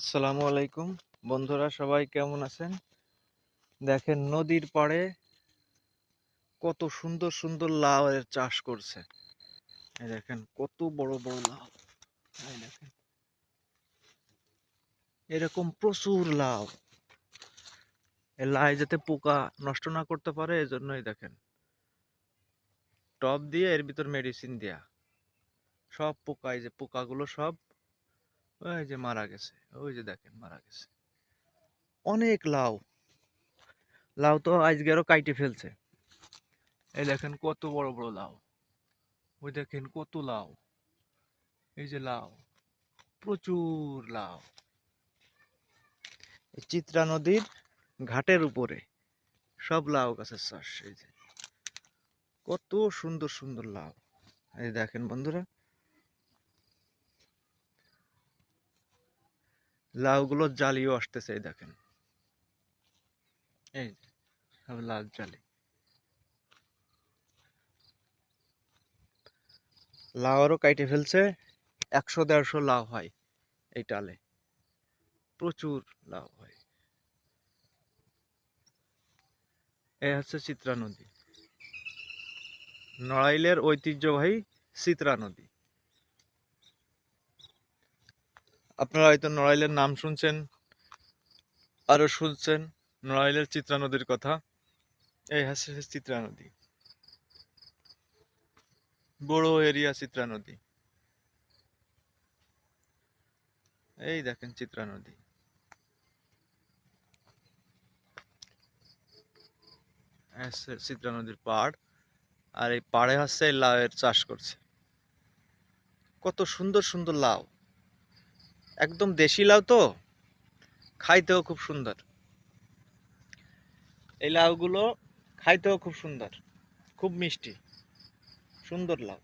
আসসালামু আলাইকুম। বন্ধুরা, সবাই কেমন আছেন? দেখেন, নদীর পাড়ে কত সুন্দর সুন্দর লাউ এর চাষ করছে। দেখেন, কত বড় বড় লাউ। দেখেন। এরকম প্রচুর লাউ। এই লাই যাতে পোকা নষ্ট না করতে পারে, এজন্যই দেখেন। টব দিয়ে এর ভিতর মেডিসিন দেয়া। সব পোকা, এই যে পোকাগুলো সব ওই যে মারা গেছে, ওই যে দেখেন মারা গেছে। অনেক লাউ। লাউ তো আজকেরও কাইটে ফেলছে। এই দেখেন কত বড় বড় লাউ। ওই দেখেন কত লাউ। এই যে লাউ, প্রচুর লাউ। চিত্রা নদীর ঘাটের উপরে সব লাউ গাছের চাষ, এই যে। কত সুন্দর সুন্দর লাউ। এই দেখেন বন্ধুরা লাউগুলো জালিও আসতেছে, এই দেখেন। এই লাল জালি। লাউরও কাইটে ফেলছে, একশো দেড়শো লাউ হয় এই টালে প্রচুর লাউ হয়। এই হচ্ছে চিত্রা নদী। নড়াইলের ঐতিহ্যবাহী চিত্রা নদী। আপনারা হয়তো নড়াইলের নাম শুনছেন, আরও শুনছেন, নড়াইলের চিত্রা নদীর কথা। এই হচ্ছে চিত্রা নদী। বড় এরিয়া চিত্রা নদী। এই দেখেন চিত্রা নদী। চিত্রা নদীর পাড়, আর এই পাড়ে হচ্ছে লাউয়ের চাষ করছে। কত সুন্দর সুন্দর লাউ। একদম দেশি লাউ তো, খাইতেও খুব সুন্দর। এই লাউগুলো খাইতেও খুব সুন্দর, খুব মিষ্টি, সুন্দর লাউ।